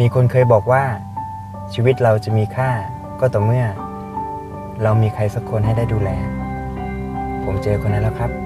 มีคนเคยบอกว่าชีวิตเราจะมีค่าก็ต่อเมื่อ เรามีใครสักคนให้ได้ดูแล ผมเจอคนนั้นแล้วครับ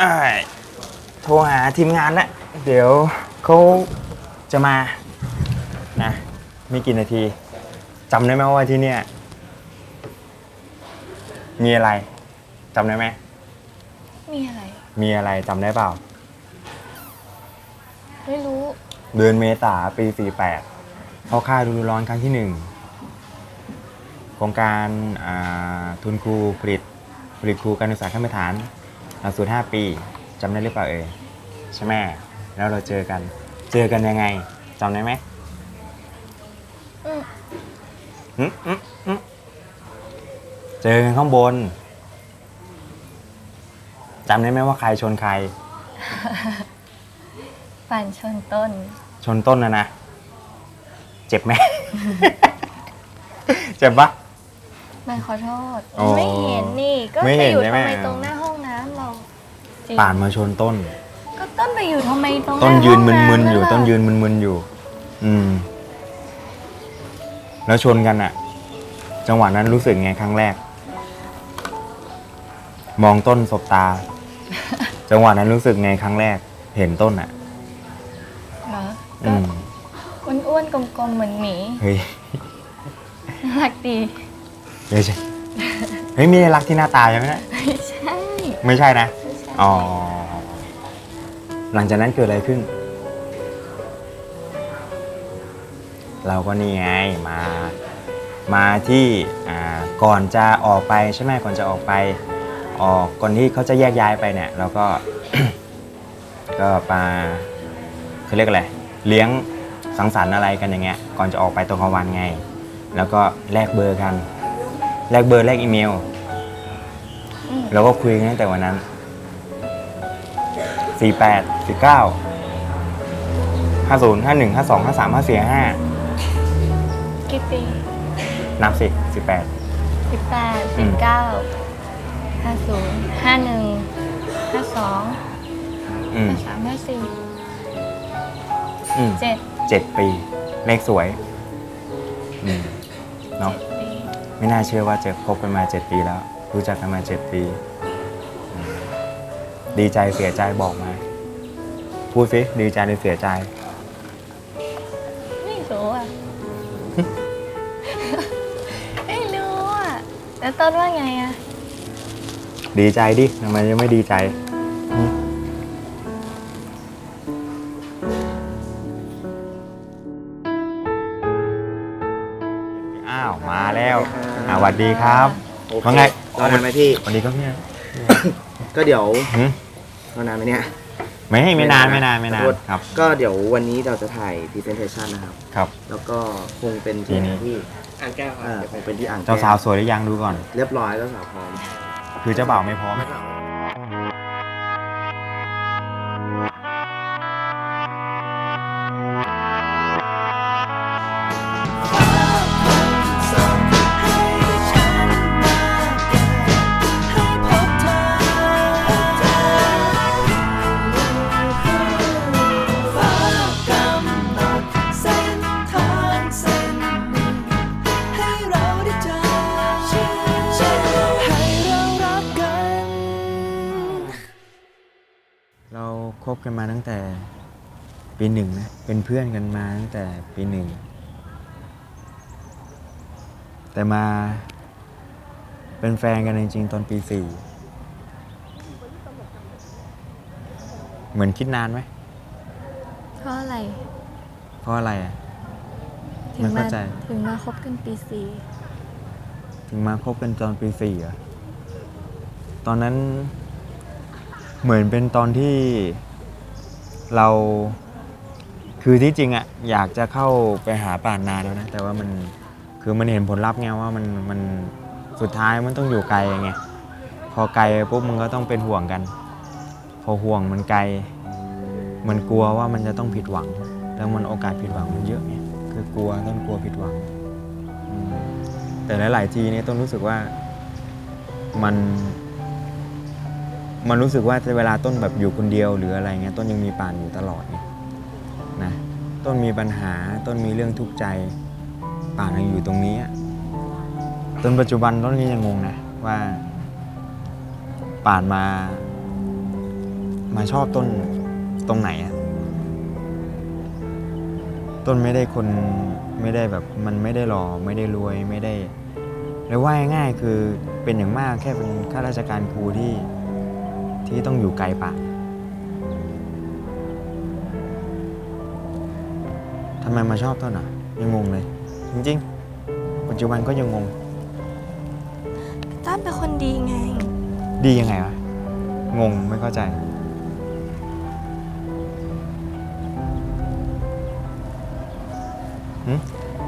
อ้ายโทรหาทีมงานแล้วเดี๋ยวเขาจะมานะมีกี่นาทีจำได้ไหมว่าที่เนี่ย มีอะไรจำได้ไหมมีอะไร มีอะไรจำได้เปล่า ไม่รู้ เดือนเมษาปี48เข้าค่ายฤดูร้อนครั้งที่หนึ่งโครงการอ่าทุนครูผลิตผลิตครูการศึกษาขั้นพื้นฐาน หลักสูตร5ปีจำได้หรือเปล่าเอ่ยใช่ไหมแล้วเราเจอกัน เจอกันยังไงจำได้ไหมอืมอืมอืมอืมเจอกันข้างบนจำได้ไหมว่าใครชนใครฟันชนต้น ชนต้นนะนะ เจ็บไหม เจ็บปะมันขอโทษอ๋อไม่เห็นนี่ ก็ไม่ไปเห็นอยู่ใช่ไหม ทำไมตรงหน้าห้องน้ำเรา จริง ป่านมาชนต้น ก็ต้นไปอยู่ทำไมตรงหต้นน้ายืนห้องำมึนๆอยู่ ล่ะต้นยืนมึนๆอยู่ อืม แล้วชนกันอะจังหวะนั้นรู้สึกไงครั้งแรก มองต้นสบตา จังหวะนั้นรู้สึกไงครั้งแรก เห็นต้นอะเหรออืก็มอ้วนๆกลมๆเหมือนหมีเฮ้ยน่ารักดีเฮ้ยใช่เฮ้ยมีรักที่หน้าตาใช่ไหมเนะไม่ใช่ ไม่ใช่นะไม่ใช่ อ๋อ หลังจากนั้นเกิดอะไรขึ้น เราก็นี่ไงมา มาที่อ่าก่อนจะออกไปใช่ไหมก่อนจะออกไปออกก่อนที่เขาจะแยกย้ายไปเนี่ยเราก็ ก็มาเขาเรียกอะไรเลี้ยงสังสรรค์อะไรกันอย่างเงี้ย ก่อนจะออกไปตอนกลางวันไง แล้วก็แลกเบอร์กัน แลกเบอร์แลกอีเมล อืม แล้วก็คุยกันตั้งแต่วันนั้น 48 49 50 51 52 53 54 55กี่ปีนับสิ18สิบแปดอืสิบมเก้าห้าศูนย์ห้าหนึ่งห้าสองอืมห้าสามห้าสี่อืมเจ็ดเจ็ดปี เลขสวย อืมเนาะเจ็ดปีไม่น่าเชื่อว่าจะคบกันมา7ปีแล้ว รู้จักกันมา7ปีอืมดีใจเสียใจบอกมา พูดสิดีใจหรือเสียใจ ไม่รู้อะ ไม่รู้อะ แล้วต้นว่าไงอะ ดีใจดิทำไมยังไม่ดีใจอ้าว มาแล้วสวัสดีครับว่าไงเอานานไหมพี่ วันนี้ก็เนี่ยก็เดี๋ยวหึอานานไหมเนี่ย ไม่ให้ไม่นานไม่นานไม่นานขอโทษครับ ก็เดี๋ยววันนี้เราจะถ่าย presentation นะครับ ครับ แล้วก็คงเป็นทีนี้ ที่อ่างแก้วครัอ่าบคงเป็นที่อ่างเจ้าสาวสวยหรือยังดูก่อน เรียบร้อยเจ้าสาวพร้อมคือเจ้าบ่าวไม่พร้อมเส้ กันมาตั้งแต่ปีหนึ่งนะ เป็นเพื่อนกันมาตั้งแต่ปีหนึ่ง แต่มาเป็นแฟนกันจริงๆ ตอนปีสี่เหมือนคิดนานไหม เพราะอะไร เพราะอะไรอะ ถึไม่งเข้ามาใจ ถึงมาคบกันปีสี่ถึงมาคบกันตอนปีสี่เหรอ ตอนนั้นเหมือนเป็นตอนที่ เราคือที่จริงอะอยากจะเข้าไปหาป่านนานแล้วนะ แต่ว่ามันคือมันเห็นผลลัพธ์ไงว่ามันมันสุดท้ายมันต้องอยู่ไกลไงพอไกลปุ๊บมันก็ต้องเป็นห่วงกัน พอห่วงมันไกล มันกลัวว่ามันจะต้องผิดหวัง แล้วมันโอกาสผิดหวังมันเยอะไงคือกลัวต้นกลัวผิดหวัง แต่หลาย ๆ ทีนี่ต้นรู้สึกว่ามัน มันรู้สึกว่าเวลาต้นแบบอยู่คนเดียวหรืออะไรเงี้ยต้นยังมีป่านอยู่ตลอดนะต้นมีปัญหาต้นมีเรื่องทุกข์ใจป่านยังอยู่ตรงนี้อะจนปัจจุบันต้นก็ยังงงนะว่า ป่านมา มาชอบต้นตรงไหนอะต้นไม่ได้คนไม่ได้แบบมันไม่ได้หล่อไม่ได้รวยไม่ได้เลยว่าง่ายคือเป็นอย่างมากแค่เป็นข้าราชการครูที่ ที่ต้องอยู่ไกลป่าทำไมมาชอบต้นอะ ยังงงเลย จริงๆ ปัจจุบันก็ยังงง ต้นเป็นคนดีไง ดียังไงวะ งงไม่เข้าใจ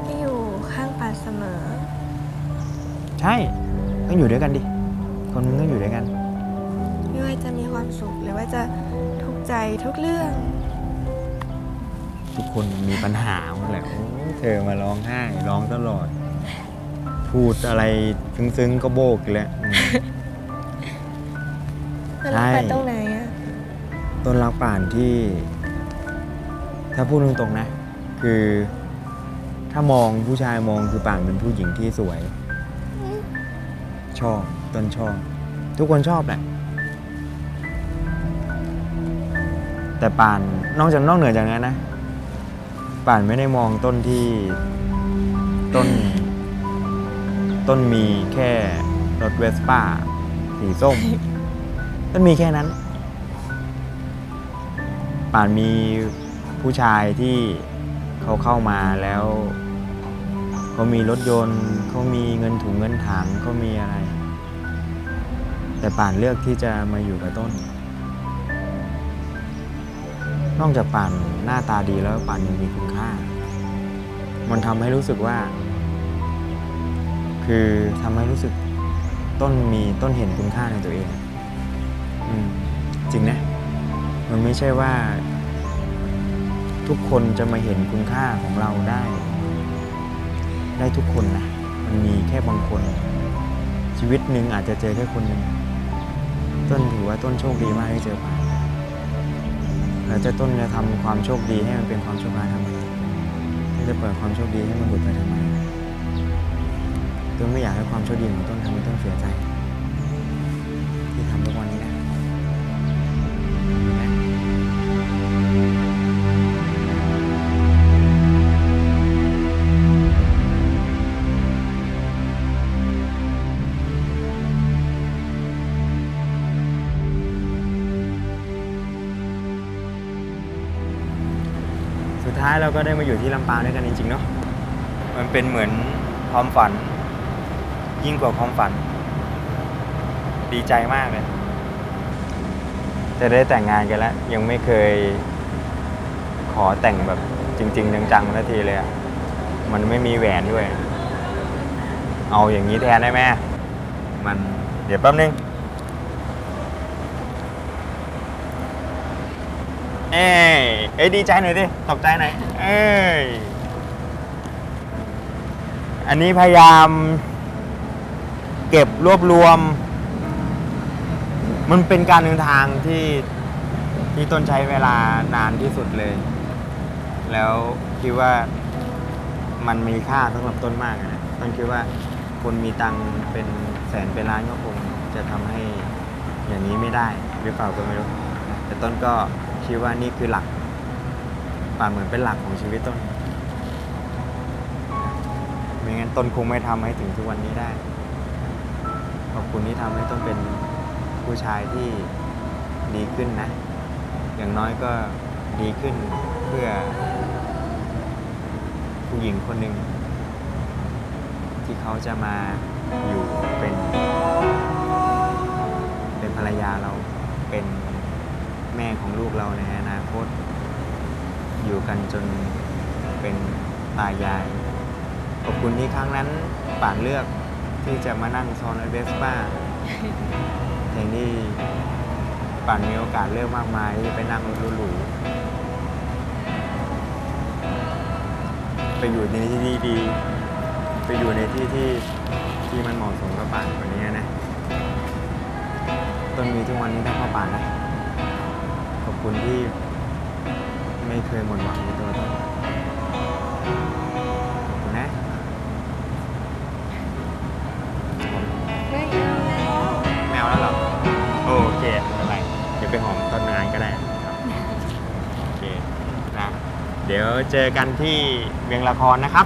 ที่อยู่ข้างป่าเสมอ ใช่ ต้องอยู่ด้วยกันดิ สุข หรือว่าจะทุกข์ใจทุกเรื่อง ทุกคนมีปัญหาหมดแหละโอ้ยเธอมาร้องไห้ร้องตลอด พูดอะไรซึ้งๆก็โบกอีกแล้วอืมมันใช่รักไปตรงไหนอะต้นรักป่านที่ ถ้าพูดตรงๆนะ คือถ้ามองผู้ชายมองคือป่านเป็นผู้หญิงที่สวย ชอบต้นชอบ ทุกคนชอบแหละ แต่ป่านนอกจากนอกเหนือจากนั้นนะ ป่านไม่ได้มองต้นที่ต้น ต้นมีแค่รถเวสป้าสีส้ม ต้นมีแค่นั้น ป่านมีผู้ชายที่เขาเข้ามาแล้วเขามีรถยนต์เขามีเงินถุงเงินถังเขามีอะไร แต่ป่านเลือกที่จะมาอยู่กับต้น นอกจากป่นหน้าตาดีแล้วป่นยังมีคุณค่า มันทำให้รู้สึกว่า คือทำให้รู้สึกต้นมีต้นเห็นคุณค่าในตัวเอง อืม จริงนะ มันไม่ใช่ว่า ทุกคนจะมาเห็นคุณค่าของเราได้ ได้ทุกคนนะ มันมีแค่บางคน ชีวิตหนึ่งอาจจะเจอแค่คนหนึ่งต้นถือว่าต้นโชคดีมากที่เจอป่าน แล้วจะต้นจะทำความโชคดีให้มันเป็นความโชคร้ายทำไมต้นจะเปิดความโชคดีให้มันหลุดไปทำไมต้นไม่อยากให้ความโชคดีของต้นทำให้ต้นเสียใจ ที่ทำทุกวันนี้ายเราก็ได้มาอยู่ที่ลำปางด้วยกันจริงๆเนาะมันเป็นเหมือนความฝัน ยิ่งกว่าความฝัน ดีใจมากเลยจะได้แต่งงานกันแล้ว ยังไม่เคยขอแต่งแบบจริง ๆ จังๆสักทีเลยอะมันไม่มีแหวนด้วย เอาอย่างนี้แทนได้ไหมมันเดี๋ยวแป๊บนึง เอ้ยเอ้ยดีใจหน่อยดิตกใจหน่อยเอ้ยอันนี้พยายาม เก็บรวบรวม มันเป็นการเดินทางที่ที่ต้นใช้เวลานานที่สุดเลย แล้วคิดว่ามันมีค่าสำหรับต้นมากนะต้นคิดว่าคนมีตังเป็นแสนเป็นล้านก็คงจะทำให้อย่างนี้ไม่ได้หรือเปล่าก็ไม่รู้ แต่ต้นก็ คิดว่านี่คือหลักป่าเหมือนเป็นหลักของชีวิตต้นไม่งั้นต้นคงไม่ทำให้ถึงทุกวันนี้ได้ ขอบคุณที่ทำให้ต้นเป็นผู้ชายที่ดีขึ้นนะ อย่างน้อยก็ดีขึ้นเพื่อ ผู้หญิงคนหนึ่งที่เขาจะมาอยู่เป็น เป็นภรรยาเราเป็น แม่ของลูกเราในอนาคต อยู่กันจนเป็นตายาย ขอบคุณที่ครั้งนั้นป่านเลือกที่จะมานั่งซ้อนเวสป้าแทนที่ป่านมีโอกาสเลือกมากมายที่ไปนั่งรถหรูๆไปอยู่ในที่ที่ดี ไปอยู่ในที่ที่ที่มันเหมาะสมกับป่านกว่านี้นะ ต้นมีทุกวันนี้ได้เข้าป่านนะ คุณที่ไม่เคยหมดหวังในตัวต้นขอบคุณนะไม่เอาแล้วแมวแล้วเหรอโอเคไม่เป็นไรเดี๋ยวไปหอมต้นงานก็ได้ครับโอเคนะเดี๋ยวเจอกันที่เวียงละครนะครับ